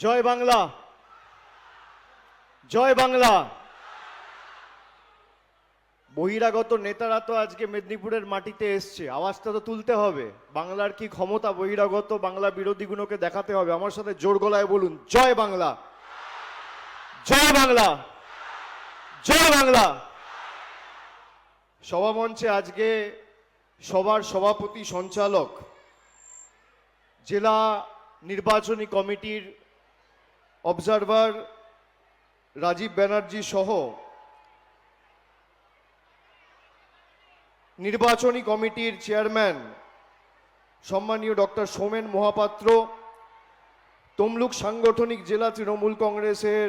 জয় বাংলা। জয় বাংলা। বহিরাগত নেতারা তো আজকে মেদিনীপুরের মাটিতে এসছে। আওয়াজটা তো তুলতে হবে। বাংলার কি ক্ষমতা? বহিরাগত বাংলা বিরোধীগুলোকে দেখাতে হবে। আমার সাথে জোর গলায় বলুন, জয় বাংলা। জয় বাংলা। জয় বাংলা। সভামঞ্চে আজকে সবার সভাপতি সঞ্চালক, জেলা নির্বাচনী কমিটির অবজারভার রাজীব ব্যানার্জি সহ নির্বাচনী কমিটির চেয়ারম্যান সম্মানীয় ডক্টর সোমেন মহাপাত্র, তমলুক সাংগঠনিক জেলা তৃণমূল কংগ্রেসের